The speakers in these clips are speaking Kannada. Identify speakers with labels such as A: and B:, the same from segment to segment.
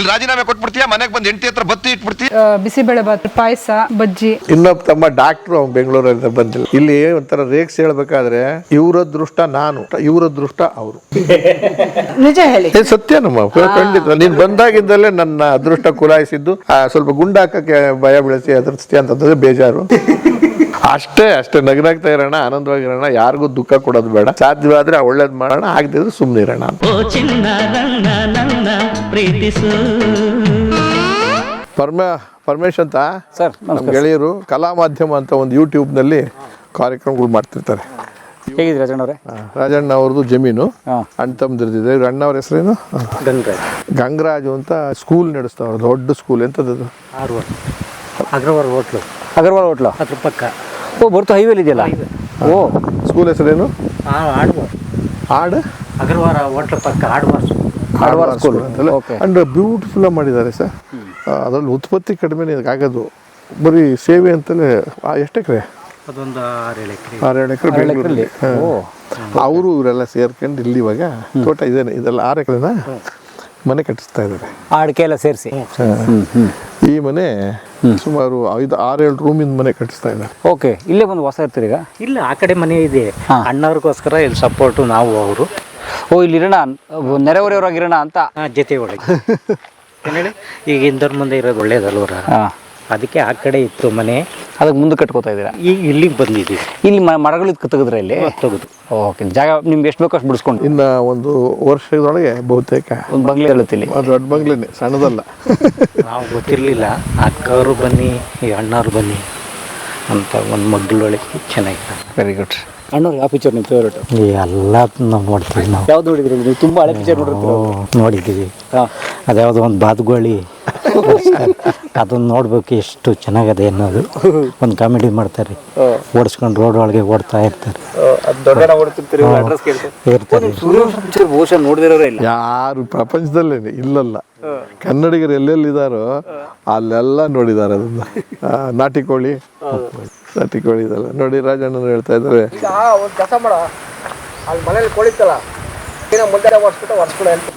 A: ಇಲ್ಲಿ ರಾಜೀನಾಮೆ ಕೊಟ್ಬಿಡ್ತೀಯಾ? ಮನೆಗೆ ಬಂದು ಹೆಂಡತಿ ಹತ್ರ ಬತ್ತಿ ಇಟ್ಬಿಡ್ತೀಯ?
B: ಬಿಸಿಬೇಳೆ ಬಾತ್ ಪಾಯಸ ಬಜ್ಜಿ.
C: ಇನ್ನೊಬ್ಬ ತಮ್ಮ ಡಾಕ್ಟ್ರು ಅವ್ನು ಬೆಂಗಳೂರಿಂದ ಬಂದಿಲ್ಲ. ಇಲ್ಲಿ ಒಂಥರ ರೇಕ್ಸ್ ಹೇಳ್ಬೇಕಾದ್ರೆ ಇವರ ದೃಷ್ಟ ನಾನು ಇವರ ದೃಷ್ಟ ಅವರು.
B: ನಿಜ ಹೇಳಿ.
C: ಏ ಸತ್ಯ ನಮ್ಮ ಖಂಡಿತ. ನೀನ್ ಬಂದಾಗಿದ್ದಲ್ಲೇ ನನ್ನ ಅದೃಷ್ಟ ಕುಲಾಯಿಸಿದ್ದು ಆ, ಸ್ವಲ್ಪ ಗುಂಡಾಕಕ್ಕೆ ಭಯ ಬೆಳೆಸಿ ಅದೃಷ್ಟಿ ಅಂತಂದ್ರೆ ಬೇಜಾರು. ಅಷ್ಟೇ ಅಷ್ಟೇ ನಗನಾಗ್ತಾ ಇರೋಣ ಆನಂದವಾಗಿರೋಣ ಯಾರಿಗೂ ದುಃಖ ಕೊಡೋದು ಬೇಡ. ಸಾಧ್ಯವಾದ್ರೆ ಒಳ್ಳೇದು ಮಾಡೋಣ ಆಗದಿದ್ರೆ ಸುಮ್ಮನೆ ಇರೋಣ ಅಂತ.
D: ಓ ಚಿನ್ನ ನನ್ನ ನನ್ನ ಪ್ರೀತಿಸು.
C: ಪರಮ ಪರಮೇಶ್ ಅಂತ?
E: ಸರ್
C: ನಮ್ಮ ಗೆಳೆಯರು ಕಲಾ ಮಾಧ್ಯಮ ಅಂತ ಒಂದು ಯೂಟ್ಯೂಬ್ನಲ್ಲಿ ಕಾರ್ಯಕ್ರಮಗಳು ಮಾಡ್ತಿರ್ತಾರೆ.
E: ರಾಜಣ್ಣವ್ರೆ
C: ರಾಜಣ್ಣ ಅವ್ರದ್ದು ಜಮೀನು. ಅಣ್ಣ ತಮ್ಮದಿರ್ದಿದೆ ಇವ್ರ ಅಣ್ಣವ್ರ ಹೆಸರೇನು? ಗಂಗರಾಜು. ಅಂತ ಸ್ಕೂಲ್ ನಡೆಸ್ತಾವ್ರ ದೊಡ್ಡ ಸ್ಕೂಲ್ ಎಂತದ್ದು?
F: ಅಗ್ರವಾರ ಹೋಟ್ಲು.
E: ಅಗರ್ವಾಲ್ ಹೋಟ್ಲು?
F: ಅದ್ರ ಪಕ್ಕ.
E: ಓ ಬರ್ತು ಹೈವೇಲಿ ಇದೆಯಲ್ಲ? ಓ.
C: ಸ್ಕೂಲ್ ಹೆಸರೇನು?
F: ಆಡು
C: ಆಡ್?
F: ಅಗ್ರವಾರ ಹೋಟ್ಲು ಪಕ್ಕ ಆಡುವ
E: Alwar school okay
C: and beautiful ಮಾಡಿದ್ದಾರೆ ಸರ್. ಅದರಲ್ಲಿ ಉತ್ಪತ್ತಿ ಕಡಿಮೆ ಆಗೋದು ಬರೀ ಸೇವೆ ಅಂತಲೇ ಆ, ಎಷ್ಟು ಎಕರೆ?
F: ಅದೊಂದು ಆರೇಳು ಎಕರೆ.
C: ಆರೇಳು ಎಕರೆ ಬೆಂಗಳೂರಲ್ಲಿ ಅವರು ಇವರೆಲ್ಲ ಸೇರ್ಕೊಂಡು ಇಲ್ಲಿ ಇವಾಗ ತೋಟ ಇದೇನೆ. ಇದೆಲ್ಲ ಆರು ಎಕರೆನ ಮನೆ ಕಟ್ಟಿಸ್ತಾ ಇದ್ದಾರೆ.
E: ಅಡಿಕೆ ಎಲ್ಲ ಸೇರಿಸಿ?
C: ಈ ಮನೆ ಸುಮಾರು ಐದು ಆರೇಳು ಇಂದ ಮನೆ ಕಟ್ಟಿಸ್ತಾ ಇದ್ದಾರೆ.
E: ಓಕೆ ಇಲ್ಲೇ ಬಂದು ವಾಸ ಇರ್ತೀರಿ ಈಗ?
F: ಇಲ್ಲ ಆ ಕಡೆ ಮನೆ ಇದೆ. ಅಣ್ಣವ್ರಿಗೋಸ್ಕರ ಇಲ್ಲಿ ಸಪೋರ್ಟು ನಾವು ಅವರು.
E: ಓ ಇಲ್ಲಿ ಇರೋಣ ನೆರೆಹೊರೆಯವರಾಗಿರೋಣ ಅಂತ?
F: ಜೊತೆ ಒಳಗೆ ಏನ್ ಹೇಳಿ? ಈಗ ಇಂದ್ರ ಮುಂದೆ ಇರೋದು ಒಳ್ಳೇದಲ್ವರ?
E: ಹಾಂ.
F: ಅದಕ್ಕೆ ಆ ಕಡೆ ಇತ್ತು ಮನೆ.
E: ಅದಕ್ಕೆ ಮುಂದೆ ಕಟ್ಕೋತಾ ಇದ್ದೀರಾ?
F: ಈಗ ಇಲ್ಲಿಗೆ ಬಂದಿದ್ದೀವಿ.
E: ಇಲ್ಲಿ ಮ- ಮರಗಳು ತೆಗೆದ್ರೆ ಇಲ್ಲಿ?
F: ತೆಗೆದು.
E: ಓಕೆ ಜಾಗ ನಿಮ್ಗೆ ಎಷ್ಟು ಬೇಕೋ ಅಷ್ಟು ಬಿಡಿಸ್ಕೊಂಡು.
C: ಇನ್ನು ಒಂದು ವರ್ಷದೊಳಗೆ ಬಹುತೇಕ.
E: ಒಂದು ಬಂಗ್ಲೆ ಹೇಳುತ್ತೆ ಇಲ್ಲಿ.
C: ಅದು ದೊಡ್ಡ ಬಂಗ್ಲೆನೆ ಸಣ್ಣದಲ್ಲ.
F: ನಾವು ಗೊತ್ತಿರಲಿಲ್ಲ. ಅಕ್ಕವರು ಬನ್ನಿ ಈ ಅಣ್ಣವ್ರು ಬನ್ನಿ ಅಂತ ಒಂದು ಮಗ್ಗಳೊಳಗೆ ಚೆನ್ನಾಗಿತ್ತು.
E: ವೆರಿ ಗುಡ್ ಅಣ್ಣವ್ರು ಯಾವ ಪಿಕ್ಚರ್ ನಿಮ್ಮ ಫೇವ್ರೇಟ್
F: ಎಲ್ಲ ನಾವು ನೋಡ್ತೀವಿ ನಾವು.
E: ಯಾವ್ದು ನೋಡಿದ್ರಿ ನೀವು? ತುಂಬ ಹಳೆ ಪಿಕ್ಚರ್ ನೋಡಿರ್ತೀರ
F: ನೋಡಿದ್ದೀವಿ.
E: ಹಾಂ.
F: ಅದ್ಯಾವುದೋ ಒಂದು ಬಾತುಗೋಳಿ ಅದನ್ನ ನೋಡ್ಬೇಕು ಎಷ್ಟು ಚೆನ್ನಾಗದೆ ಅನ್ನೋದು. ಒಂದು ಕಾಮಿಡಿ ಮಾಡ್ತಾರೆ. ಓಡಿಸ್ಕೊಂಡು ರೋಡ್ ಒಳಗೆ ಓಡ್ತಾ ಇರ್ತಾರೆ.
E: ಬಹುಶಃ ನೋಡಿದಿರೋರೇ ಇಲ್ಲ?
C: ಯಾರು ಪ್ರಪಂಚದಲ್ಲೇನೆ ಇಲ್ಲಲ್ಲ. ಕನ್ನಡಿಗರು ಎಲ್ಲೆಲ್ಲಿದಾರೋ ಅಲ್ಲೆಲ್ಲ ನೋಡಿದ್ದಾರೆ ಅದನ್ನ. ಆ, ನಾಟಿ ಕೋಳಿ ನಾಟಿ ಕೋಳಿ ಇದೆಲ್ಲ ನೋಡಿ ರಾಜಣ್ಣನ ಹೇಳ್ತಾ ಇದ್ದಾರೆ.
E: ಒಂದು ಕೆಲಸ ಮಾಡ. ಅಲ್ಲಿ ಮನೇಲಿ ಕೋಳಿ ಏನೋ ಮುಂದೆ ಓಡಿಸ್ಬಿಟ್ಟು ಒಡ್ಸ್ಬಿಡ ಅಂತ.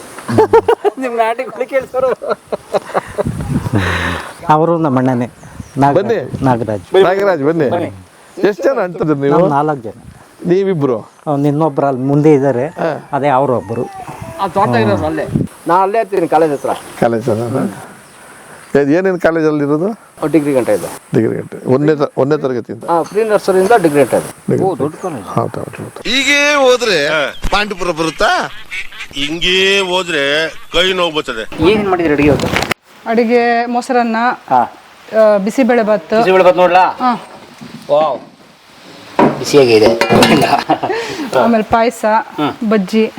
E: ನಿಮ್ಮ ನಾಟಿ ಕೊಳಿ ಕೇಳ್ತಾರೋ
F: ಅವರು ನಮ್ಮ ಅಣ್ಣನೇ.
C: ಬನ್ನಿ.
F: ನಾಗರಾಜ್.
C: ನಾಗರಾಜ್ ಬನ್ನಿ. ಎಷ್ಟು ಜನ ಅಂಟದ್ರಿ ನೀವು?
F: ನಾವು ನಾಲ್ಕು ಜನ.
C: ನೀವಿಬ್ರು?
F: ಅವ್ನು ಇನ್ನೊಬ್ರು ಅಲ್ಲಿ ಮುಂದೆ ಇದ್ದಾರೆ ಅದೇ ಅವರು ಒಬ್ಬರು
E: ಆ ತೋಟ ಇರೋದು ಅಲ್ಲೇ. ನಾ ಅಲ್ಲೇ ಇರ್ತೀನಿ ಕಾಲೇಜ್ ಹತ್ರ.
C: ಕಾಲೇಜ್ ಏನೇನು ಕಾಲೇಜಲ್ಲಿ ಇರೋದು?
E: ಡಿಗ್ರಿ ಗಂಟೆ ಇದೆ.
C: ಡಿಗ್ರಿ ಗಂಟೆ. ಒಂದನೇ ತ- ಒಂದನೇ ತರಗತಿಯಿಂದ?
E: ಹಾಂ ಪ್ರೀ ನರ್ಸರಿಯಿಂದ ಡಿಗ್ರಿ ಗಂಟೆ ಇದೆ.
C: ಓ
E: ದೊಡ್ಡ ಕಾಲೇಜ್
C: ಹೌದು ಹೌದು ಹೌದು.
A: ಹೀಗೆ ಹೋದ್ರೆ ಪಾಂಡಿಪುರ ಬರುತ್ತಾ?
G: ಹಿಂಗೇ ಹೋದ್ರೆ ಕೈ ನೋವು ಬರ್ತದೆ.
E: ಏನು ಮಾಡಿದ್ರಿ ಅಡುಗೆ ಇವತ್ತು?
B: ಅಡಿಗೆ ಮೊಸರನ್ನ
E: ಹಾ.
B: ಆ, ಬಿಸಿಬೇಳೆ ಭಾತ್.
E: ಬಿಸಿಬೇಳೆ ಬಾತ್ ನೋಡ್ಲಾ?
B: ಹಾ.
E: ವಾವ್. ಬಿಸಿಯಾಗಿ ಇದೆ.
B: ಆಮೇಲೆ ಪಾಯಸ ಬಜ್ಜಿ.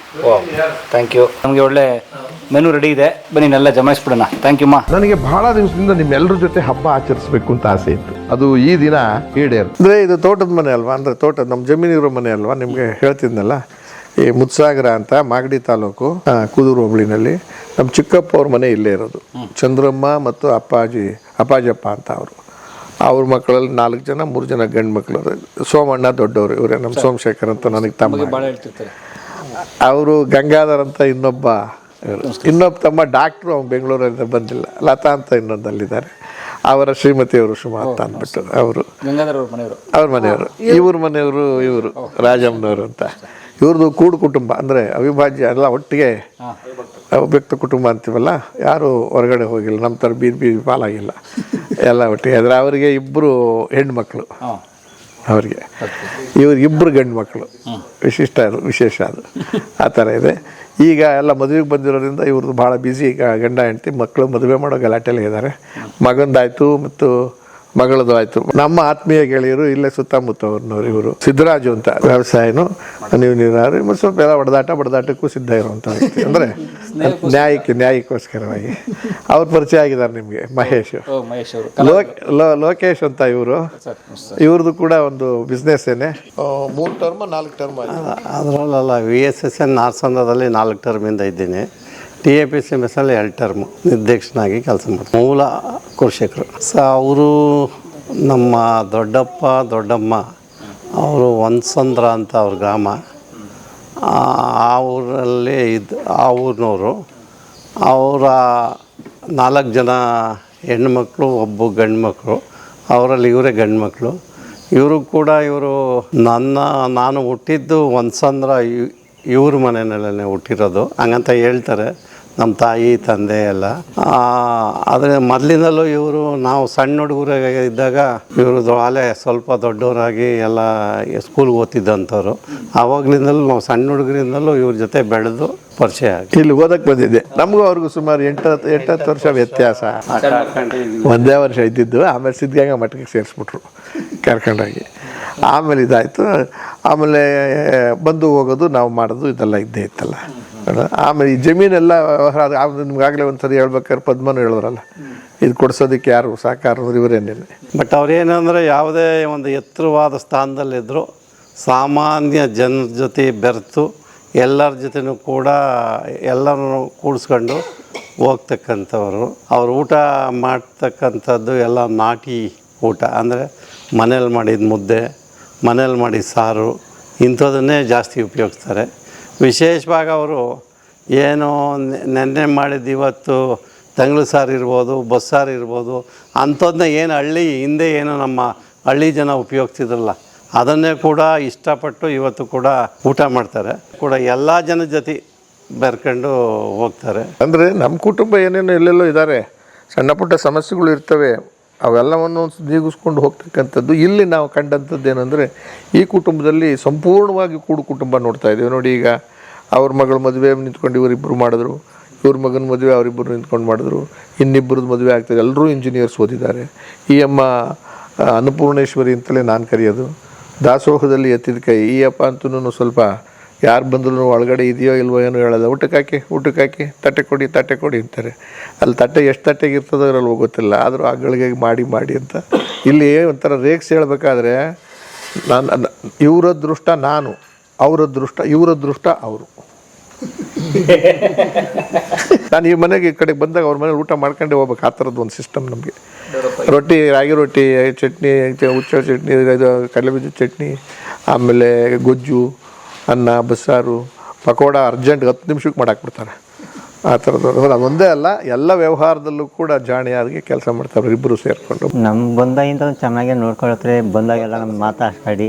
E: ಥ್ಯಾಂಕ್ ಯು ನಮಗೆ ಒಳ್ಳೆ ಮೆನು ರೆಡಿ ಇದೆ. ಬನ್ನಿ ನೆಲ್ಲ ಜಮಾಯಿಸ್ಬಿಡೋಣ. ಥ್ಯಾಂಕ್ ಯು ಮಾ.
C: ನನಗೆ ಬಹಳ ದಿವಸದಿಂದ ನಿಮ್ಮೆಲ್ಲರ ಜೊತೆ ಹಬ್ಬ ಆಚರಿಸಬೇಕು ಅಂತ ಆಸೆ ಇತ್ತು. ಅದು ಈ ದಿನ ಈಡೇರು ಅಂದ್ರೆ ಇದು ತೋಟದ ಮನೆ ಅಲ್ವಾ? ಅಂದ್ರೆ ತೋಟದ ನಮ್ಮ ಜಮೀನಿರೋ ಮನೆ ಅಲ್ವಾ? ನಿಮಗೆ ಹೇಳ್ತಿದ್ನಲ್ಲ. ಈ ಮುತ್ಸಾಗರ ಅಂತ ಮಾಗಡಿ ತಾಲೂಕು ಕುದೂರು ಹೋಬಳಿನಲ್ಲಿ. ನಮ್ಮ ಚಿಕ್ಕಪ್ಪ ಅವ್ರ ಮನೆ ಇಲ್ಲೇ ಇರೋದು. ಚಂದ್ರಮ್ಮ ಮತ್ತು ಅಪ್ಪಾಜಿ ಅಪ್ಪಾಜಪ್ಪ ಅಂತ ಅವರು. ಅವ್ರ ಮಕ್ಕಳಲ್ಲಿ ನಾಲ್ಕು ಜನ ಮೂರು ಜನ ಗಂಡು ಮಕ್ಕಳು ಸೋಮಣ್ಣ ದೊಡ್ಡವರು ಇವರೇ ನಮ್ಮ ಸೋಮಶೇಖರ್ ಅಂತ ನನಗೆ ತಮ್ಮ ಅವರು ಗಂಗಾಧರ್ ಅಂತ ಇನ್ನೊಬ್ಬ ಇನ್ನೊಬ್ಬ ತಮ್ಮ ಡಾಕ್ಟ್ರು ಅವ್ನು ಬೆಂಗಳೂರಿಂದ ಬಂದಿಲ್ಲ. ಲತಾ ಅಂತ ಇನ್ನೊಂದಲ್ಲಿದ್ದಾರೆ. ಅವರ ಶ್ರೀಮತಿಯವರು ಸುಮಾ ಅಂತ ಅಂದ್ಬಿಟ್ಟು ಅವರು.
E: ಗಂಗಾಧರ್ ಅವ್ರ ಮನೆಯವರು.
C: ಅವ್ರ ಮನೆಯವರು ಇವ್ರ? ಮನೆಯವರು ಇವರು ರಾಜಮ್ಮನವರು ಅಂತ. ಇವ್ರದ್ದು ಕೂಡು ಕುಟುಂಬ ಅಂದರೆ ಅವಿಭಾಜ್ಯ ಎಲ್ಲ ಒಟ್ಟಿಗೆ ಅವ್ಯಕ್ತ ಕುಟುಂಬ ಅಂತೀವಲ್ಲ ಯಾರು ಹೊರಗಡೆ ಹೋಗಿಲ್ಲ ನಮ್ಮ ಥರ ಬೀದಿ ಬೀದಿ ಪಾಲಾಗಿಲ್ಲ. ಎಲ್ಲ ಒಟ್ಟಿಗೆ ಆದರೆ ಅವರಿಗೆ ಇಬ್ಬರು ಹೆಣ್ಮಕ್ಳು.
E: ಮಕ್ಕಳು
C: ಅವರಿಗೆ. ಇವ್ರಿಗೆ ಇಬ್ಬರು ಗಂಡು ಮಕ್ಕಳು ವಿಶಿಷ್ಟ ಅದು ವಿಶೇಷ ಅದು. ಆ ಥರ ಇದೆ. ಈಗ ಎಲ್ಲ ಮದುವೆಗೆ ಬಂದಿರೋದ್ರಿಂದ ಇವ್ರದ್ದು ಭಾಳ ಬ್ಯುಸಿ ಈಗ ಗಂಡ ಹೆಂಡತಿ ಮಕ್ಕಳು ಮದುವೆ ಮಾಡೋ ಗಲಾಟೆಲ್ಲ ಇದ್ದಾರೆ. ಮಗಂದಾಯಿತು ಮತ್ತು ಮಗಳದು ಆಯ್ತು ನಮ್ಮ ಆತ್ಮೀಯ ಗೆಳೆಯರು ಇಲ್ಲೇ ಸುತ್ತಮುತ್ತವ್ರನ್ನವ್ರು ಇವರು. ಸಿದ್ದರಾಜು ಅಂತ ವ್ಯವಸಾಯನು. ನೀವು ನೀರಾರು ಮತ್ತು ಸ್ವಲ್ಪ ಎಲ್ಲ ಹೊಡೆದಾಟ ಬಡದಾಟಕ್ಕೂ ಸಿದ್ಧ ಇರುವಂಥ ಅಂದ್ರೆ ನ್ಯಾಯಕ್ಕೆ ನ್ಯಾಯಕ್ಕೋಸ್ಕರವಾಗಿ. ಅವ್ರು ಪರಿಚಯ ಆಗಿದ್ದಾರೆ ನಿಮಗೆ ಮಹೇಶ್.
E: ಓ ಮಹೇಶ್
C: ಲೋಕ್ ಲೋ- ಲೋಕೇಶ್ ಅಂತ ಇವರು. ಇವ್ರದ್ದು ಕೂಡ ಒಂದು ಬಿಸ್ನೆಸ್ ಏನೇ? ಮೂರು ಟರ್ಮ್ ನಾಲ್ಕು ಟರ್ಮ್
H: ಅದರಲ್ಲ ವಿ ಎಸ್ ಎಸ್ ಎನ್ ನಾರ್ಸಂದ್ರದಲ್ಲಿ ನಾಲ್ಕು ಟರ್ಮಿಂದ ಇದ್ದೀನಿ. T A P C M S ಅಲ್ಲಿ ಎರಡು ಟರ್ಮ್ ನಿರ್ದೇಶನಾಗಿ ಕೆಲಸ ಮಾಡ್ತಾರೆ. ಮೂಲ ಕೃಷಿಕರು ಸೊ ಅವರು ನಮ್ಮ ದೊಡ್ಡಪ್ಪ, ದೊಡ್ಡಮ್ಮ, ಅವರು ಒನ್ಸಂದ್ರ ಅಂತ ಅವ್ರ ಗ್ರಾಮ. ಆ ಊರಲ್ಲಿ ಇದು, ಆ ಊರಿನವರು. ಅವರ ನಾಲ್ಕು ಜನ ಹೆಣ್ಮಕ್ಳು, ಒಬ್ಬ ಗಂಡು ಮಕ್ಕಳು ಅವರಲ್ಲಿ ಇವರೇ ಗಂಡು ಮಕ್ಕಳು ಇವರು ಕೂಡ ಇವರು ನನ್ನ, ನಾನು ಹುಟ್ಟಿದ್ದು ಒಂದ್ಸಂದ್ರ ಇವ್ರ ಮನೆಯಲ್ಲೇ ಹುಟ್ಟಿರೋದು. ಹಂಗಂತ ಹೇಳ್ತಾರೆ. ನಮ್ಮ ತಾಯಿ, ತಂದೆ ಎಲ್ಲ. ಆದರೆ ಮೊದಲಿನಲ್ಲೂ ಇವರು ನಾವು ಸಣ್ಣ ಹುಡುಗರಾಗ ಇದ್ದಾಗ ಇವರು ಅಲೆ ಸ್ವಲ್ಪ ದೊಡ್ಡವರಾಗಿ ಎಲ್ಲ ಸ್ಕೂಲ್ಗೆ ಓದ್ತಿದ್ದಂಥವ್ರು. ಆವಾಗಲಿಂದಲೂ ನಾವು ಸಣ್ಣ ಹುಡುಗರಿಂದಲೂ ಇವ್ರ ಜೊತೆ ಬೆಳೆದು ಪರಿಚಯ ಆಗಿ.
C: ಇಲ್ಲಿ ಓದಕ್ಕೆ ಬಂದಿದ್ದೆ. ನಮಗೂ ಅವ್ರಿಗೂ ಸುಮಾರು ಎಂಟತ್ತು ಎಂಟತ್ತು ವರ್ಷ ವ್ಯತ್ಯಾಸ. ಒಂದೇ ವರ್ಷ ಇದ್ದಿದ್ದು ಆಮೇಲೆ ಸಿದ್ಧಗಂಗಾ ಮಠಕ್ಕೆ ಸೇರಿಸ್ಬಿಟ್ರು ಕರ್ಕೊಂಡೋಗಿ. ಆಮೇಲೆ ಇದಾಯಿತು. ಆಮೇಲೆ ಬಂದು ಹೋಗೋದು, ನಾವು ಮಾಡೋದು, ಇದೆಲ್ಲ ಇದ್ದೇ ಇತ್ತಲ್ಲ. ಆಮೇಲೆ ಈ ಜಮೀನೆಲ್ಲ ವ್ಯವಹಾರ ನಿಮ್ಗಾಗಲೇ ಒಂದು ಸರಿ ಹೇಳ್ಬೇಕಾದ್ರೆ ಪದ್ಮನು ಹೇಳಿದ್ರಲ್ಲ. ಇದು ಕೊಡ್ಸೋದಕ್ಕೆ ಯಾರು ಸಾಕಾರ ಇವರೇನೇನೆ
H: ಬಟ್ ಅವ್ರೇನಂದರೆ ಯಾವುದೇ ಒಂದು ಎತ್ತರವಾದ ಸ್ಥಾನದಲ್ಲಿದ್ದರು ಸಾಮಾನ್ಯ ಜನರ ಜೊತೆ ಬೆರೆತು ಎಲ್ಲರ ಜೊತೆನೂ ಕೂಡ ಎಲ್ಲರನ್ನು ಕೂಡಿಸ್ಕೊಂಡು ಹೋಗ್ತಕ್ಕಂಥವ್ರು. ಅವ್ರು ಊಟ ಮಾಡ್ತಕ್ಕಂಥದ್ದು ಎಲ್ಲ ನಾಟಿ ಊಟ. ಅಂದರೆ ಮನೇಲಿ ಮಾಡಿದ ಮುದ್ದೆ, ಮನೇಲಿ ಮಾಡಿದ ಸಾರು ಇಂಥದನ್ನೇ ಜಾಸ್ತಿ ಉಪಯೋಗಿಸ್ತಾರೆ. ವಿಶೇಷವಾಗಿ ಅವರು ಏನು ನೆನ್ನೆ ಮಾಡಿದ ಇವತ್ತು ತಂಗ್ಳು ಸಾರು ಇರ್ಬೋದು ಬಸ್ಸಾರು ಇರ್ಬೋದು ಅಂಥದ್ದನ್ನ ಏನು ಹಳ್ಳಿ ಹಿಂದೆ ಏನು ನಮ್ಮ ಹಳ್ಳಿ ಜನ ಉಪಯೋಗಿಸ್ತಿದ್ರಲ್ಲ ಅದನ್ನೇ ಕೂಡ ಇಷ್ಟಪಟ್ಟು ಇವತ್ತು ಕೂಡ ಊಟ ಮಾಡ್ತಾರೆ. ಕೂಡ ಎಲ್ಲ ಜನ ಜೊತೆ ಬೆರ್ಕೊಂಡು ಹೋಗ್ತಾರೆ.
C: ಅಂದರೆ ನಮ್ಮ ಕುಟುಂಬ ಏನೇನು ಎಲ್ಲೆಲ್ಲೋ ಇದ್ದಾರೆ, ಸಣ್ಣ ಪುಟ್ಟ ಸಮಸ್ಯೆಗಳು ಇರ್ತವೆ. ಅವೆಲ್ಲವನ್ನು ನೀಗಿಸ್ಕೊಂಡು ಹೋಗ್ತಕ್ಕಂಥದ್ದು. ಇಲ್ಲಿ ನಾವು ಕಂಡಂಥದ್ದು ಏನಂದರೆ, ಈ ಕುಟುಂಬದಲ್ಲಿ ಸಂಪೂರ್ಣವಾಗಿ ಕೂಡು ಕುಟುಂಬ ನೋಡ್ತಾ ಇದ್ದೀವಿ. ನೋಡಿ ಈಗ ಅವ್ರ ಮಗಳ ಮದುವೆ ನಿಂತ್ಕೊಂಡು ಇವರಿಬ್ಬರು ಮಾಡಿದ್ರು, ಇವ್ರ ಮಗನ ಮದುವೆ ಅವರಿಬ್ಬರು ನಿಂತ್ಕೊಂಡು ಮಾಡಿದ್ರು ಇನ್ನಿಬ್ಬರದ್ದು ಮದುವೆ ಆಗ್ತದೆ. ಎಲ್ಲರೂ ಇಂಜಿನಿಯರ್ಸ್ ಓದಿದ್ದಾರೆ. ಈ ಅಮ್ಮ ಅನ್ನಪೂರ್ಣೇಶ್ವರಿ ಅಂತಲೇ ನಾನು ಕರೆಯೋದು. ದಾಸೋಹದಲ್ಲಿ ಎತ್ತಿದ ಕೈ. ಈ ಅಪ್ಪ ಅಂತೂ ಸ್ವಲ್ಪ ಯಾರು ಬಂದ್ರು ಒಳಗಡೆ ಇದೆಯೋ ಇಲ್ವೋ ಏನೋ ಹೇಳೋದು. ಊಟಕ್ಕೆ ಹಾಕಿ ಊಟಕ್ಕೆ ಹಾಕಿ ತಟ್ಟೆ ಕೊಡಿ ತಟ್ಟೆ ಕೊಡಿ ಅಂತಾರೆ. ಅಲ್ಲಿ ತಟ್ಟೆ ಎಷ್ಟು ತಟ್ಟೆಗೆ ಇರ್ತದೋ ಅದ್ರಲ್ಲಿ ಗೊತ್ತಿಲ್ಲ. ಆದರೂ ಆ ಗಳಿಗೆ ಮಾಡಿ ಮಾಡಿ ಅಂತ. ಇಲ್ಲಿ ಒಂಥರ ರೇಕ್ಸ್ ಹೇಳಬೇಕಾದ್ರೆ ನಾನು ಇವರ ದೃಷ್ಟ ನಾನು ಅವರ ದೃಷ್ಟ ಇವರ ದೃಷ್ಟ ಅವರು. ನಾನು ಈ ಮನೆಗೆ ಈ ಕಡೆ ಬಂದಾಗ ಅವ್ರ ಮನೇಲಿ ಊಟ ಮಾಡ್ಕೊಂಡೆ ಹೋಗ್ಬೇಕು. ಆ ಥರದ್ದು ಒಂದು ಸಿಸ್ಟಮ್ ನಮಗೆ. ರೊಟ್ಟಿ ರಾಗಿ ರೊಟ್ಟಿ ಚಟ್ನಿ ಹುಚ್ಚ ಚಟ್ನಿ ಇದು ಕಡಲೆಬೀಜ ಚಟ್ನಿ ಆಮೇಲೆ ಗೊಜ್ಜು ಅನ್ನ ಬಸ್ಸಾರು ಪಕೋಡ ಅರ್ಜೆಂಟ್ ಹತ್ತು ನಿಮಿಷಕ್ಕೆ ಮಾಡಾಕ್ಬಿಡ್ತಾರೆ. ಆ ಥರದ್ದು. ಅಂದ್ರೆ ಅದೊಂದೇ ಅಲ್ಲ ಎಲ್ಲ ವ್ಯವಹಾರದಲ್ಲೂ ಕೂಡ ಜಾಣಿಯಾಗಿ ಕೆಲಸ ಮಾಡ್ತಾರೆ ಇಬ್ಬರು ಸೇರಿಕೊಂಡು.
F: ನಮ್ಮ ಬಂದಾಗಿಂದ ಚೆನ್ನಾಗೇ ನೋಡ್ಕೊಳತ್ರೆ ಬಂದಾಗೆಲ್ಲ ನಮ್ಮ ಮಾತಾಡ್ಸ್ಕಾಡಿ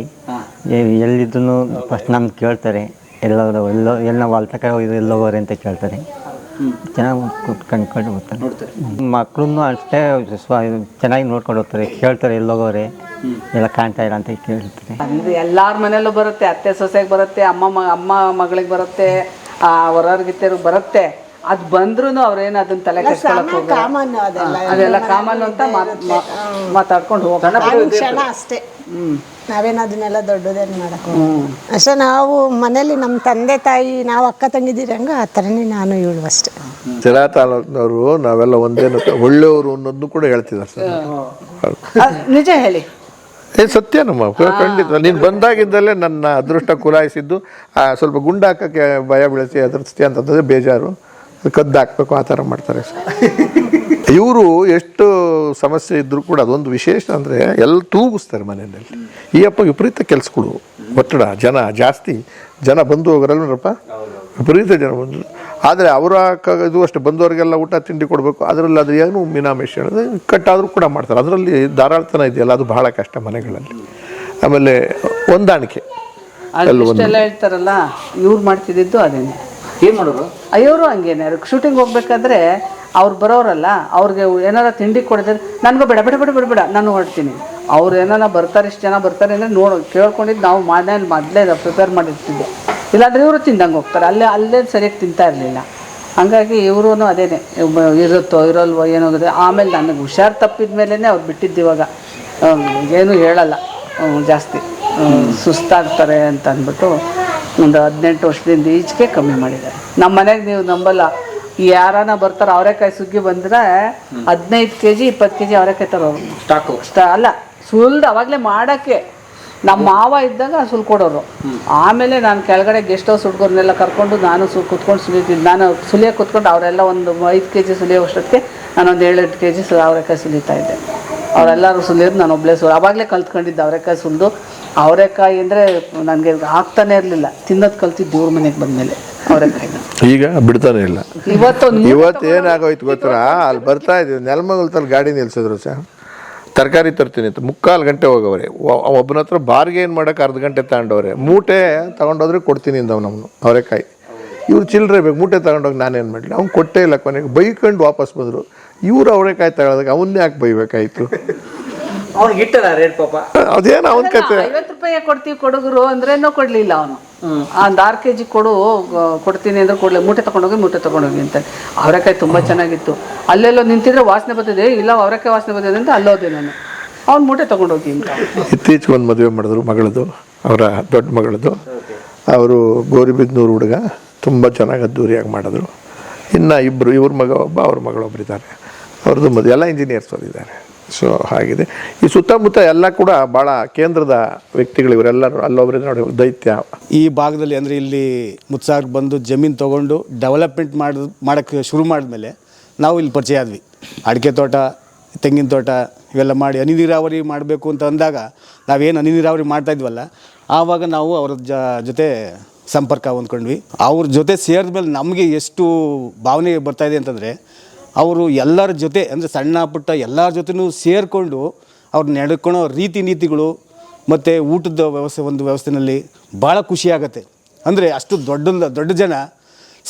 F: ಎಲ್ಲಿದ್ದು ಫಸ್ಟ್ ನಮ್ಗೆ ಕೇಳ್ತಾರೆ. ಎಲ್ಲೋ ಎಲ್ಲೋ ಎಲ್ಲ ನಾವು ತಕ ಹೋಗಿದ್ರು ಎಲ್ಲೋಗೋರೆ ಅಂತ ಕೇಳ್ತಾರೆ. ಚೆನ್ನಾಗಿ ಕಣ್ಕೊಂಡು ಹೋಗ್ತಾರೆ. ಮಕ್ಕಳನ್ನು ಅಷ್ಟೇ ಸ್ವ ಚೆನ್ನಾಗಿ ನೋಡ್ಕೊಂಡು ಹೋಗ್ತಾರೆ. ಕೇಳ್ತಾರೆ ಎಲ್ಲಿ ಹೋಗೋರೆ ಎಲ್ಲ ಕಾಣ್ತಾ ಇಲ್ಲ ಅಂತ ಕೇಳ್ತಾರೆ
B: ಅಂದ್ರೆ ಎಲ್ಲಾರ ಮನೆಯಲ್ಲೂ ಬರುತ್ತೆ ಅತ್ತೆ ಸೊಸೆಗೆ ಬರುತ್ತೆ ಅಮ್ಮ ಮ ಅಮ್ಮ ಮಗಳಿಗೆ ಬರುತ್ತೆ ಆ ಹೊರಗಿತ್ತರು ಬರುತ್ತೆ. ಅದು ಬಂದ್ರೂ ಅವ್ರೇನು ಅದನ್ನ ತಲೆ ಕೆಡ್ಸ್ಕೊಳಕ್ ಹೋಗಲ್ಲ. ಅದೆಲ್ಲ ಕಾಮನ್ ಅಂತ ಮಾತ್- ಮಾ- ಮಾತಾಡ್ಕೊಂಡು ಹೋಗೋಣ
I: ಕ್ಷಣ ಅಷ್ಟೇ. ನಾವೇನು ಅದನ್ನೆಲ್ಲ ದೊಡ್ಡದೇನು ಮಾಡಕ್ ಹೋಗಲ್ಲ. ಅಷ್ಟೇ ನಾವು ಮನೇಲಿ ನಮ್ಮ ತಂದೆ ತಾಯಿ ನಾವು ಅಕ್ಕ ತಂಗಿದಿರಂಗ ಹಂಗ ಆ ಥರನೇ ನಾನು ಇವಳು ಅಷ್ಟೇ
C: ಸಿರಾ ತಾಲೂಕಿನವರು ನಾವೆಲ್ಲ ಒಂದೇನು ಒಳ್ಳೆಯವರು ಅನ್ನೋದನ್ನು ಕೂಡ ಹೇಳ್ತಿದ್ದಾರೆ ಸರ್.
B: ನಿಜ ಹೇಳಿ.
C: ಏ ಸತ್ಯ ನಮ್ಮ ಖಂಡಿತ. ನೀನು ಬಂದಾಗಿದ್ದಲ್ಲೇ ನನ್ನ ಅದೃಷ್ಟ ಕುಲಾಯಿಸಿದ್ದು. ಆ, ಸ್ವಲ್ಪ ಗುಂಡಾಕಕ್ಕೆ ಭಯ ಭಯ ಅದ್ರ ಅದೃಷ್ಟಿ ಅಂತಂದ್ರೆ ಬೇಜಾರು. ಕದ್ದು ಹಾಕ್ಬೇಕು ಆ ಥರ ಮಾಡ್ತಾರೆ ಇವರು ಎಷ್ಟು ಸಮಸ್ಯೆ ಇದ್ದರೂ ಕೂಡ ಅದೊಂದು ವಿಶೇಷ ಅಂದರೆ ಎಲ್ಲ ತೂಗಿಸ್ತಾರೆ ಮನೆಯಲ್ಲಿ. ಈ ಅಪ್ಪ ವಿಪರೀತ ಕೆಲಸಗಳು. ಒತ್ತಡ ಜನ ಜಾಸ್ತಿ. ಜನ ಬಂದು ಹೋಗೋರಲ್ವಪ್ಪ ವಿಪರೀತ ಜನ ಬಂದು. ಆದರೆ ಅವರ ಕ ಇದು ಅಷ್ಟೇ ಬಂದವರಿಗೆಲ್ಲ ಊಟ ತಿಂಡಿ ಕೊಡಬೇಕು. ಅದರಲ್ಲಿ ಅದು ಏನು ಮೀನಾಮೇಶ ಹೇಳಿದ್ರೆ ಕಟ್ಟಾದರೂ ಕೂಡ ಮಾಡ್ತಾರೆ. ಅದರಲ್ಲಿ ಧಾರಾಳತನ ಇದೆಯಲ್ಲ ಅದು ಬಹಳ ಕಷ್ಟ ಮನೆಗಳಲ್ಲಿ. ಆಮೇಲೆ ಹೊಂದಾಣಿಕೆ.
B: ಹೇಳ್ತಾರಲ್ಲ ಇವ್ರು ಮಾಡ್ತಿದ್ದಿದ್ದು ಅದೇನೆ.
E: ಏನು ಮಾಡೋರು?
B: ಅಯ್ಯೋರು ಹಂಗೇನೆ ಶೂಟಿಂಗ್ ಹೋಗ್ಬೇಕಾದ್ರೆ ಅವ್ರು ಬರೋರಲ್ಲ, ಅವ್ರಿಗೆ ಏನಾರ ತಿಂಡಿ ಕೊಡಿದ್ರೆ ನನಗೂ ಬೇಡ ಬೇಡ ಬೇಡ ಬೇಡ ಬೇಡ, ನಾನು ಹೊರಡ್ತೀನಿ. ಅವ್ರು ಏನಾರ ಬರ್ತಾರೆ, ಇಷ್ಟು ಜನ ಬರ್ತಾರೆ ಅಂದರೆ ನೋಡು ಕೇಳ್ಕೊಂಡಿದ್ದು ನಾವು ಮನೇಲಿ ಮೊದಲೇ ಪ್ರಿಪೇರ್ ಮಾಡಿರ್ತಿದ್ದೆ ಇಲ್ಲಾಂದರೆ ಇವರು ತಿಂದಂಗೆ ಹೋಗ್ತಾರೆ, ಅಲ್ಲೇ ಅಲ್ಲೇ ಸರಿಯಾಗಿ ತಿಂತಾ ಇರಲಿಲ್ಲ. ಹಂಗಾಗಿ ಇವರು ಅದೇನೆ ಇರುತ್ತೋ, ಇರೋಲ್ವೋ, ಏನೋ ಗೊತ್ತಿಲ್ಲ. ಆಮೇಲೆ ನನಗೆ ಹುಷಾರು ತಪ್ಪಿದ ಮೇಲೇ ಅವ್ರು ಬಿಟ್ಟಿದ್ದು ಇವಾಗ. ಏನು ಹೇಳಲ್ಲ. ಜಾಸ್ತಿ. ಸುಸ್ತಾಗ್ತಾರೆ ಅಂತ ಅಂದ್ಬಿಟ್ಟು ಒಂದು ಹದಿನೆಂಟು ವರ್ಷದಿಂದ ಈಚೆಗೆ ಕಮ್ಮಿ ಮಾಡಿದ್ದಾರೆ. ನಮ್ಮ ಮನೆಗೆ ನೀವು ನಂಬಲ್ಲ. ಯಾರಾನ ಬರ್ತಾರೆ ಅವರೆಕಾಯಿ ಸುಗ್ಗಿ ಬಂದರೆ ಹದಿನೈದು ಕೆ ಜಿ ಇಪ್ಪತ್ತು ಕೆ ಜಿ ಅವರೆಕಾಯಿ ತರೋರು
E: ಸ್ಟಾಕು.
B: ಸ್ಟ ಅಲ್ಲ ಸುಲ್ದು ಅವಾಗಲೇ ಮಾಡೋಕ್ಕೆ. ನಮ್ಮ ಮಾವ ಇದ್ದಾಗ ಸುಲ್ ಕೊಡೋರು. ಆಮೇಲೆ ನಾನು ಕೆಳಗಡೆ ಗೆಸ್ಟ್ ಹೌಸ್ ಹುಡುಗರನ್ನೆಲ್ಲ ಕರ್ಕೊಂಡು ನಾನು ಸು ಕುತ್ಕೊಂಡು ಸುಲಿತೀನಿ ನಾನು ಸುಲಿಯೋ ಕುತ್ಕೊಂಡು ಅವರೆಲ್ಲ ಒಂದು ಐದು ಕೆ ಜಿ ಸುಲಿಯೋ ಅಷ್ಟೊತ್ತಿಗೆ ನಾನೊಂದು ಏಳೆಂಟು ಕೆ ಜಿ ಸು ಅವರೆಕಾಯಿ ಸುಲಿತಾ ಇದ್ದೆ. ಅವರೆಲ್ಲರೂ ಸುಲಿಯೋದು ನಾನು ಒಬ್ಬಳೇ ಸುಲ್ ಆವಾಗಲೇ ಕಲ್ತ್ಕೊಂಡಿದ್ದೆ ಅವರೆಕಾಯಿ ಸುಲಿದು ಅವರೆಕಾಯಿ ಅಂದರೆ ನನಗೆ ಆಗ್ತಾನೆ ಇರಲಿಲ್ಲ. ತಿನ್ನೋದು ಕಲ್ತಿದ್ದು ಇವ್ರ ಮನೆಗೆ ಬಂದಮೇಲೆ ಅವರೆಕಾಯಿನ
C: ಈಗ ಬಿಡ್ತಾನೆ ಇಲ್ಲ.
B: ಇವತ್ತು
C: ಇವತ್ತು ಏನಾಗೋಯ್ತು ಗೊತ್ತಾ ಅಲ್ಲಿ ಬರ್ತಾ ಇದ್ದೀವಿ. ನೆಲಮಂಗಲದಲ್ಲಿ ಗಾಡಿ ನಿಲ್ಸಿದ್ರು ಸರ್. ತರಕಾರಿ ತರ್ತೀನಿ ಅಂತ. ಮುಕ್ಕಾಲು ಗಂಟೆ ಹೋಗವ್ರೆ. ಒಬ್ಬನ ಹತ್ರ ಬಾರ್ಗೆ ಏನು ಮಾಡೋಕೆ ಅರ್ಧ ಗಂಟೆ ತಗೊಂಡವ್ರೆ. ಮೂಟೆ ತಗೊಂಡೋದ್ರೆ ಕೊಡ್ತೀನಿ ಅಂದವ್ ನಮ್ಮನ್ನು ಅವರೆಕಾಯಿ ಇವ್ರು ಚಿಲ್ಲರೆ ಬೇಕು ಮೂಟೆ ತಗೊಂಡೋಗಿ ನಾನೇನು ಮಾಡಲಿ. ಅವ್ನು ಕೊಟ್ಟೇ ಇಲ್ಲ ಕೊನೆಗೆ. ಬೈಕೊಂಡು ವಾಪಸ್ ಬಂದರು. ಇವ್ರು ಕಾಯ್ತಾ ಹೇಳೋದಕ್ಕೆ ಅವನ್ನೇ ಯಾಕೆ ಬೈಬೇಕಾಯ್ತು?
E: ಅವ್ನಿಗೆ ಇಟ್ಟಲ್ಲ ರೇಟ್ ಪಾಪ?
C: ಅದೇನು ಅವನ ಕತೆ.
B: ಐವತ್ತು ರೂಪಾಯಿ ಕೊಡ್ತೀವಿ ಕೊಡುಗರು ಅಂದ್ರೇನೋ ಕೊಡ್ಲಿಲ್ಲ ಅವನು. ಒಂದು ಆರು ಕೆ ಜಿ ಕೊಡು ಕೊಡ್ತೀನಿ ಅಂದ್ರೆ ಕೊಡ್ಲಿ ಮೂಟೆ ತಗೊಂಡೋಗಿ ಮೂಟೆ ತಗೊಂಡೋಗಿ ಅಂತ. ಅವರೆಕಾಯಿ ತುಂಬ ಚೆನ್ನಾಗಿತ್ತು. ಅಲ್ಲೆಲ್ಲೋ ನಿಂತಿದ್ರೆ ವಾಸನೆ ಬರ್ತದೆ ಇಲ್ಲ ಅವರೆಕಾಯಿ ವಾಸನೆ ಬರ್ತದೆ ಅಂತ ಅಲ್ಲೋದೆ ನಾನು. ಅವ್ನು ಮೂಟೆ ತಗೊಂಡೋಗಿ ಅಂತ.
C: ಇತ್ತೀಚೆಗೆ ಒಂದು ಮದುವೆ ಮಾಡಿದ್ರು ಮಗಳದು ಅವರ ದೊಡ್ಡ ಮಗಳದು. ಅವರು ಗೋರಿಬಿದ್ನೂರು ಹುಡುಗ ತುಂಬ ಚೆನ್ನಾಗಿ ಅದ್ದೂರಿಯಾಗಿ ಮಾಡಿದ್ರು. ಇನ್ನು ಇಬ್ಬರು ಇವ್ರ ಮಗ ಒಬ್ಬ ಅವ್ರ ಮಗಳೊಬ್ಬರು ಇದ್ದಾರೆ ಅವ್ರದ್ದು ಮದುವೆ ಎಲ್ಲ ಇಂಜಿನಿಯರ್ಸ್ ಇದ್ದಾರೆ. ಸೊ ಹಾಗಿದೆ. ಈ ಸುತ್ತಮುತ್ತ ಎಲ್ಲ ಕೂಡ ಭಾಳ ಕೇಂದ್ರದ ವ್ಯಕ್ತಿಗಳು ಇವರೆಲ್ಲರೂ ಅಲ್ಲೊಬ್ರು ನೋಡಿ, ದೈತ್ಯ.
J: ಈ ಭಾಗದಲ್ಲಿ ಅಂದರೆ ಇಲ್ಲಿ ಮುತ್ಸಾರ್ಗೆ ಬಂದು ಜಮೀನು ತೊಗೊಂಡು ಡೆವಲಪ್ಮೆಂಟ್ ಮಾಡಿ ಮಾಡೋಕ್ಕೆ ಶುರು ಮಾಡಿದ್ಮೇಲೆ ನಾವು ಇಲ್ಲಿ ಪರಿಚಯ ಆದ್ವಿ. ಅಡಿಕೆ ತೋಟ, ತೆಂಗಿನ ತೋಟ ಇವೆಲ್ಲ ಮಾಡಿ ಹನಿ ನೀರಾವರಿ ಮಾಡಬೇಕು ಅಂತ ಅಂದಾಗ ನಾವೇನು ಹನಿ ನೀರಾವರಿ ಮಾಡ್ತಾಯಿದ್ವಲ್ಲ ಆವಾಗ ನಾವು ಅವ್ರ ಜೊತೆ ಸಂಪರ್ಕ ಹೊಂದ್ಕೊಂಡ್ವಿ. ಅವ್ರ ಜೊತೆ ಸೇರಿದ ಮೇಲೆ ನಮಗೆ ಎಷ್ಟು ಭಾವನೆ ಬರ್ತಾ ಇದೆ ಅಂತಂದರೆ ಅವರು ಎಲ್ಲರ ಜೊತೆ, ಅಂದರೆ ಸಣ್ಣ ಪುಟ್ಟ ಎಲ್ಲರ ಜೊತೆನೂ ಸೇರಿಕೊಂಡು ಅವ್ರು ನಡ್ಕೊಳೋ ರೀತಿ ನೀತಿಗಳು ಮತ್ತು ಊಟದ ವ್ಯವಸ್ಥೆ, ಒಂದು ವ್ಯವಸ್ಥೆನಲ್ಲಿ ಭಾಳ ಖುಷಿಯಾಗತ್ತೆ ಅಂದರೆ ಅಷ್ಟು ದೊಡ್ಡ ದೊಡ್ಡ ಜನ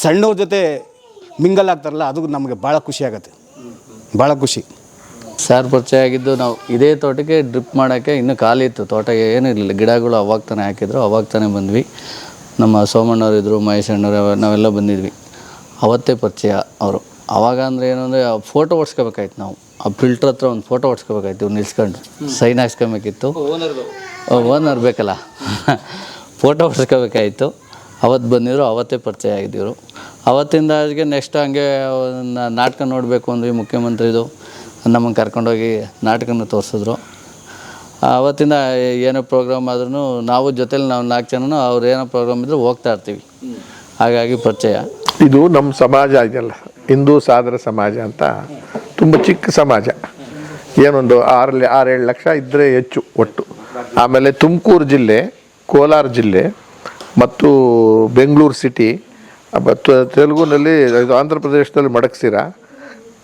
J: ಸಣ್ಣವ್ರ ಜೊತೆ ಮಿಂಗಲ್ ಆಗ್ತಾರಲ್ಲ, ಅದು ನಮಗೆ ಭಾಳ ಖುಷಿ ಆಗುತ್ತೆ. ಭಾಳ ಖುಷಿ.
K: ಸರ್, ಪರಿಚಯ ಆಗಿದ್ದು ನಾವು ಇದೇ ತೋಟಕ್ಕೆ ಡ್ರಿಪ್ ಮಾಡೋಕ್ಕೆ ಇನ್ನೂ ಖಾಲಿ ಇತ್ತು. ತೋಟ ಏನೂ ಇರಲಿಲ್ಲ. ಗಿಡಗಳು ಅವಾಗ ತಾನೇ ಹಾಕಿದ್ರು, ಅವಾಗ ತಾನೇ ಬಂದ್ವಿ. ನಮ್ಮ ಸೋಮಣ್ಣವ್ರು ಇದ್ದರು ಮಹೇಶ್ ನಾವೆಲ್ಲ ಬಂದಿದ್ವಿ. ಅವತ್ತೇ ಪರಿಚಯ ಅವರು. ಅವಾಗ ಅಂದರೆ ಏನು ಅಂದರೆ ಫೋಟೋ ಹೊಡ್ಸ್ಕೋಬೇಕಾಯ್ತು ನಾವು. ಆ ಫಿಲ್ಟ್ರ್ ಹತ್ರ ಒಂದು ಫೋಟೋ ಹೊಡ್ಸ್ಕೋಬೇಕಾಯ್ತು ಇವ್ರು ನಿಲ್ಸ್ಕೊಂಡು. ಸೈನ್ ಹಾಕ್ಸ್ಕೊಬೇಕಿತ್ತು. ಓನರ್ ಬೇಕಲ್ಲ. ಫೋಟೋ ಹೊಡ್ಸ್ಕೋಬೇಕಾಯಿತು ಅವತ್ತು ಬಂದಿದ್ರು ಅವತ್ತೇ ಪರಿಚಯ ಆಗಿದ್ದರು ಅವತ್ತಿಂದ ಅದಕ್ಕೆ ನೆಕ್ಸ್ಟ್ ಹಂಗೆ ನಾಟಕ ನೋಡಬೇಕು ಅಂದ್ವಿ ಮುಖ್ಯಮಂತ್ರಿದು. ನಮ್ಮನ್ನು ಕರ್ಕೊಂಡೋಗಿ ನಾಟಕನ ತೋರಿಸಿದ್ರು. ಅವತ್ತಿಂದ ಏನೋ ಪ್ರೋಗ್ರಾಮ್ ಆದ್ರೂ ನಾವು ಜೊತೇಲಿ ನಾವು ನಾಲ್ಕು ಜನನು ಅವ್ರು ಏನೋ ಪ್ರೋಗ್ರಾಮ್ ಇದ್ರೆ ಹೋಗ್ತಾ ಇರ್ತೀವಿ. ಹಾಗಾಗಿ ಪರಿಚಯ.
C: ಇದು ನಮ್ಮ ಸಮಾಜ ಇದೆಯಲ್ಲ ಹಿಂದೂ ಸಾದರ ಸಮಾಜ ಅಂತ ತುಂಬ ಚಿಕ್ಕ ಸಮಾಜ. ಏನೊಂದು ಆರಲ್ಲಿ ಆರೇಳು ಲಕ್ಷ ಇದ್ದರೆ ಹೆಚ್ಚು ಒಟ್ಟು. ಆಮೇಲೆ ತುಮಕೂರು ಜಿಲ್ಲೆ, ಕೋಲಾರ ಜಿಲ್ಲೆ, ಮತ್ತು ಬೆಂಗಳೂರು ಸಿಟಿ ತೆಲುಗುನಲ್ಲಿ ಆಂಧ್ರ ಪ್ರದೇಶದಲ್ಲಿ ಮಡಗ್ಸಿರ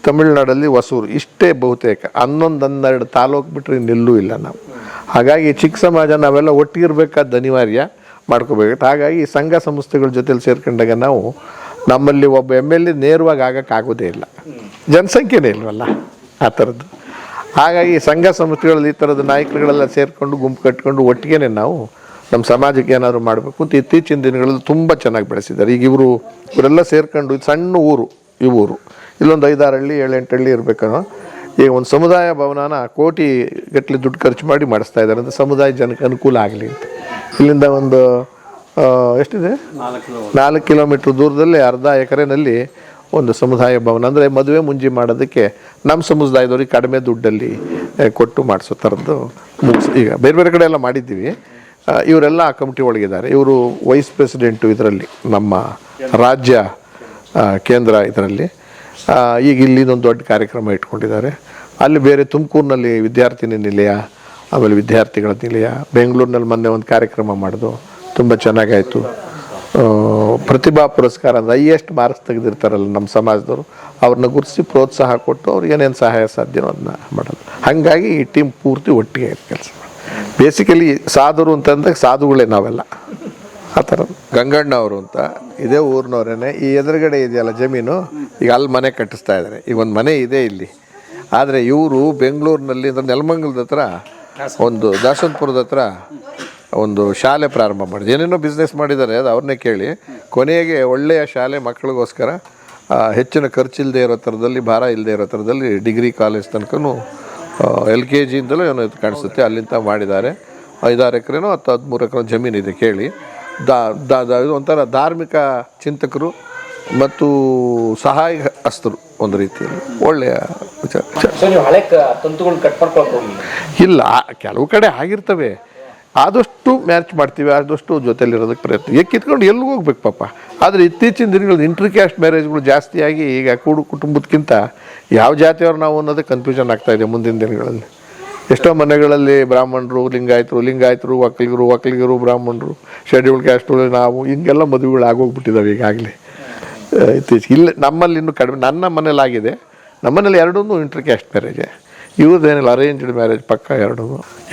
C: ತಮಿಳ್ನಾಡಲ್ಲಿ ಹೊಸೂರು, ಇಷ್ಟೇ ಬಹುತೇಕ. ಹನ್ನೊಂದು, ಹನ್ನೆರಡು ತಾಲೂಕು ಬಿಟ್ಟರೆ ನಿಲ್ಲೂ ಇಲ್ಲ ನಾವು. ಹಾಗಾಗಿ ಚಿಕ್ಕ ಸಮಾಜ ನಾವೆಲ್ಲ ಒಟ್ಟಿಗಿರ್ಬೇಕಾದ ಅನಿವಾರ್ಯ ಮಾಡ್ಕೋಬೇಕು. ಹಾಗಾಗಿ ಸಂಘ ಸಂಸ್ಥೆಗಳ ಜೊತೆಲಿ ಸೇರ್ಕೊಂಡಾಗ ನಾವು ನಮ್ಮಲ್ಲಿ ಒಬ್ಬ ಎಂ ಎಲ್ ಎ ನೇರವಾಗಿ ಆಗೋಕ್ಕಾಗೋದೇ ಇಲ್ಲ. ಜನಸಂಖ್ಯೆನೇ ಇಲ್ವಲ್ಲ, ಆ ಥರದ್ದು. ಹಾಗಾಗಿ ಸಂಘ ಸಂಸ್ಥೆಗಳಲ್ಲಿ ಈ ಥರದ ನಾಯಕರುಗಳೆಲ್ಲ ಸೇರಿಕೊಂಡು ಗುಂಪು ಕಟ್ಕೊಂಡು ಒಟ್ಟಿಗೆ ನಾವು ನಮ್ಮ ಸಮಾಜಕ್ಕೆ ಏನಾದರೂ ಮಾಡಬೇಕು ಅಂತ ಇತ್ತೀಚಿನ ದಿನಗಳಲ್ಲಿ ತುಂಬ ಚೆನ್ನಾಗಿ ಬೆಳೆಸಿದ್ದಾರೆ. ಈಗ ಇವರು ಇವರೆಲ್ಲ ಸೇರ್ಕೊಂಡು ಇದು ಸಣ್ಣ ಊರು, ಈ ಊರು. ಇಲ್ಲೊಂದು ಐದಾರು ಹಳ್ಳಿ, ಏಳೆಂಟು ಹಳ್ಳಿ ಇರಬೇಕನ್ನೋ ಈಗ ಒಂದು ಸಮುದಾಯ ಭವನನ ಕೋಟಿ ಗಟ್ಟಲೆ ದುಡ್ಡು ಖರ್ಚು ಮಾಡಿ ಮಾಡಿಸ್ತಾ ಇದ್ದಾರೆ. ಅಂತ ಸಮುದಾಯ ಜನಕ್ಕೆ ಅನುಕೂಲ ಆಗಲಿ ಅಂತ. ಇಲ್ಲಿಂದ ಒಂದು ಎಷ್ಟಿದೆ? ನಾಲ್ಕು ಕಿಲೋಮೀಟ್ರ್ ದೂರದಲ್ಲಿ ಅರ್ಧ ಎಕರೆನಲ್ಲಿ ಒಂದು ಸಮುದಾಯ ಭವನ. ಅಂದರೆ ಮದುವೆ ಮುಂಜಿ ಮಾಡೋದಕ್ಕೆ ನಮ್ಮ ಸಮುದಾಯದವ್ರಿಗೆ ಕಡಿಮೆ ದುಡ್ಡಲ್ಲಿ ಕೊಟ್ಟು ಮಾಡಿಸೋ ಥರದ್ದು ಮುಗಿಸ್ ಈಗ ಬೇರೆ ಬೇರೆ ಕಡೆ ಎಲ್ಲ ಮಾಡಿದ್ದೀವಿ. ಇವರೆಲ್ಲ ಆ ಕಮಿಟಿ ಒಳಗಿದ್ದಾರೆ. ಇವರು ವೈಸ್ ಪ್ರೆಸಿಡೆಂಟು ಇದರಲ್ಲಿ ನಮ್ಮ ರಾಜ್ಯ ಕೇಂದ್ರ ಇದರಲ್ಲಿ. ಈಗ ಈಗ ಇಲ್ಲಿದೊಂದು ದೊಡ್ಡ ಕಾರ್ಯಕ್ರಮ ಇಟ್ಕೊಂಡಿದ್ದಾರೆ. ಅಲ್ಲಿ ಬೇರೆ ತುಮಕೂರಿನಲ್ಲಿ ವಿದ್ಯಾರ್ಥಿನಿ ನಿಲಯ ಆಮೇಲೆ ವಿದ್ಯಾರ್ಥಿಗಳ ನಿಲಯ ಬೆಂಗಳೂರಿನಲ್ಲಿ ಮೊನ್ನೆ ಒಂದು ಕಾರ್ಯಕ್ರಮ ಮಾಡಿದ್ರು ತುಂಬ ಚೆನ್ನಾಗಾಯಿತು. ಪ್ರತಿಭಾ ಪುರಸ್ಕಾರ ಅಂದರೆ ಹೈಯೆಸ್ಟ್ ಮಾರ್ಕ್ಸ್ ತೆಗೆದಿರ್ತಾರಲ್ಲ ನಮ್ಮ ಸಮಾಜದವರು, ಅವ್ರನ್ನ ಗುರುತಿಸಿ ಪ್ರೋತ್ಸಾಹ ಕೊಟ್ಟು ಅವ್ರಿಗೆ ಏನೇನು ಸಹಾಯ ಸಾಧ್ಯನೋ ಅದನ್ನ ಮಾಡೋದು ಹಾಗಾಗಿ ಈ ಟೀಮ್ ಪೂರ್ತಿ ಒಟ್ಟಿಗೆ ಕೆಲಸ. ಬೇಸಿಕಲಿ ಸಾಧುರು ಅಂತಂದಾಗ ಸಾಧುಗಳೇ ನಾವೆಲ್ಲ. ಆ ಥರ. ಗಂಗಣ್ಣವರು ಅಂತ, ಇದೇ ಊರಿನವ್ರೇನೆ, ಈ ಎದುರುಗಡೆ ಇದೆಯಲ್ಲ ಜಮೀನು, ಈಗ ಅಲ್ಲಿ ಮನೆ ಕಟ್ಟಿಸ್ತಾ ಇದ್ದಾರೆ ಈಗ ಒಂದು ಮನೆ ಇದೆ ಇಲ್ಲಿ. ಆದರೆ ಇವರು ಬೆಂಗಳೂರಿನಲ್ಲಿ ಅಂದರೆ ನೆಲಮಂಗಲದ ಹತ್ರ, ಒಂದು ದಾಸನಪುರದ ಹತ್ರ ಒಂದು ಶಾಲೆ ಪ್ರಾರಂಭ ಮಾಡಿದೆ. ಏನೇನೋ ಬಿಸ್ನೆಸ್ ಮಾಡಿದ್ದಾರೆ ಅದು ಅವ್ರನ್ನೇ ಕೇಳಿ. ಕೊನೆಗೆ ಒಳ್ಳೆಯ ಶಾಲೆ ಮಕ್ಕಳಿಗೋಸ್ಕರ ಹೆಚ್ಚಿನ ಖರ್ಚಿಲ್ಲದೆ ಇರೋ ಥರದಲ್ಲಿ ಭಾರ ಇಲ್ಲದೆ ಇರೋ ಥರದಲ್ಲಿ ಡಿಗ್ರಿ ಕಾಲೇಜ್ ತನಕನೂ ಎಲ್ ಕೆ ಜಿಯಿಂದಲೂ ಏನೋ ಇದು ಕಾಣಿಸುತ್ತೆ. ಅಲ್ಲಿಂದ ಮಾಡಿದ್ದಾರೆ. ಐದಾರು ಎಕರೆನೋ ಹತ್ತು ಹದಿಮೂರು ಎಕರೆ ಜಮೀನು ಇದೆ ಕೇಳಿ. ದಾ ದಾ- ಒಂಥರ ಧಾರ್ಮಿಕ ಚಿಂತಕರು ಮತ್ತು ಸಹಾಯ ಅಸ್ತರು ಒಂದು ರೀತಿಯಲ್ಲಿ. ಒಳ್ಳೆಯ ವಿಚಾರ. ಇಲ್ಲ ಕೆಲವು ಕಡೆ ಆಗಿರ್ತವೆ. ಆದಷ್ಟು ಮ್ಯಾಚ್ ಮಾಡ್ತೀವಿ, ಆದಷ್ಟು ಜೊತೆಲಿರೋದಕ್ಕೆ ಪ್ರಯತ್ನ. ಏಕೆ ಕಿತ್ಕೊಂಡು ಎಲ್ಲಿಗೆ ಹೋಗ್ಬೇಕು ಪಾಪ. ಆದರೆ ಇತ್ತೀಚಿನ ದಿನಗಳಲ್ಲಿ ಇಂಟರ್ ಕ್ಯಾಸ್ಟ್ ಮ್ಯಾರೇಜ್ಗಳು ಜಾಸ್ತಿಯಾಗಿ ಈಗ ಕೂಡು ಕುಟುಂಬದಕ್ಕಿಂತ ಯಾವ ಜಾತಿಯವ್ರು ನಾವು ಅನ್ನೋದು ಕನ್ಫ್ಯೂಷನ್ ಆಗ್ತಾ ಮುಂದಿನ ದಿನಗಳಲ್ಲಿ. ಎಷ್ಟೋ ಮನೆಗಳಲ್ಲಿ ಬ್ರಾಹ್ಮಣರು, ಲಿಂಗಾಯತರು ಲಿಂಗಾಯತರು ಒಕ್ಕಲಿಗರು ಒಕ್ಕಲಿಗರು ಬ್ರಾಹ್ಮಣರು ಶೆಡ್ಯೂಲ್ ಕ್ಯಾಸ್ಟ್ಗಳು ನಾವು ಹಿಂಗೆಲ್ಲ ಮದುವೆಗಳು ಆಗೋಗ್ಬಿಟ್ಟಿದ್ದಾವೆ ಈಗಾಗಲೇ. ಇತ್ತೀಚೆಗೆ. ಇಲ್ಲ, ನಮ್ಮಲ್ಲಿ ಇನ್ನೂ ಕಡಿಮೆ, ನನ್ನ ಮನೇಲಾಗಿದೆ. ನಮ್ಮನೇಲಿ ಎರಡೂ ಇಂಟರ್ ಕ್ಯಾಸ್ಟ್ ಮ್ಯಾರೇಜೇ ಇವ್ರದ್ದೇನಿಲ್ಲ ಅರೇಂಜ್ಡ್ ಮ್ಯಾರೇಜ್ ಪಕ್ಕ ಎರಡು.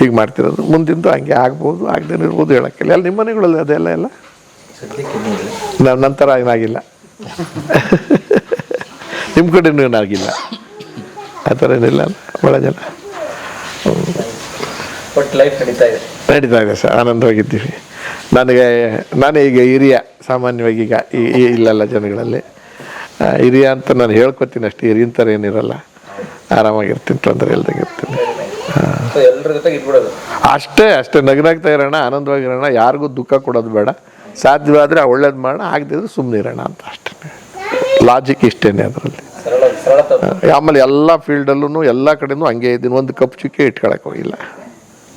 C: ಈಗ ಮಾಡ್ತಿರೋದು. ಮುಂದಿಂದು ಹಂಗೆ ಆಗ್ಬೋದು ಆಗದೇನೆ ಇರ್ಬೋದು ಹೇಳಕ್ಕಿಲ್ಲ. ಎಲ್ಲ ನಿಮ್ಮ ಮನೆಗಳಲ್ಲಿ ಅದೆಲ್ಲ ಎಲ್ಲ ನಾವು ನಂತರ ಏನಾಗಿಲ್ಲ? ನಿಮ್ಮ ಕಡೆನೂ ಏನಾಗಿಲ್ಲ? ಆ ಥರ ಏನಿಲ್ಲ ಭಾಳ ಜನ
L: ನಡೀತಾ ಇದೆ.
C: ನಡೀತಾ ಇದೆ ಸರ್ ಆನಂದವಾಗಿದ್ದೀವಿ. ನನಗೆ ನಾನು ಈಗ ಹಿರಿಯ ಸಾಮಾನ್ಯವಾಗಿ ಈಗ ಇಲ್ಲೆಲ್ಲ ಜನಗಳಲ್ಲಿ. ಹಿರಿಯ ಅಂತ ನಾನು ಹೇಳ್ಕೊತೀನಿ ಅಷ್ಟೇ ಹಿರಿಯಂತರ ಥರ ಏನಿರಲ್ಲ ಆರಾಮಾಗಿರ್ತೀನಿ ತೊಂದರೆ ಇಲ್ದಂಗೆ ಇರ್ತೀನಿ ಅಷ್ಟೇ ಅಷ್ಟೇ ನಗನಾಗ್ತಾ ಇರೋಣ ಆನಂದವಾಗಿರೋಣ ಯಾರಿಗೂ ದುಃಖ ಕೊಡೋದು ಬೇಡ. ಸಾಧ್ಯವಾದರೆ ಒಳ್ಳೇದು ಮಾಡೋಣ ಆಗದಿದ್ರೆ ಸುಮ್ಮನೆ ಇರೋಣ ಅಂತ ಅಷ್ಟೇ. ಲಾಜಿಕ್ ಇಷ್ಟೇನೆ ಅದರಲ್ಲಿ. ಆಮೇಲೆ ಎಲ್ಲ ಫೀಲ್ಡಲ್ಲೂ ಎಲ್ಲ ಕಡೆನೂ ಹಂಗೆ ಇದ್ದೀನಿ. ಒಂದು ಕಪ್ ಚುಕ್ಕೆ ಇಟ್ಕೊಳಕ್ಕೆ ಹೋಗಿಲ್ಲ.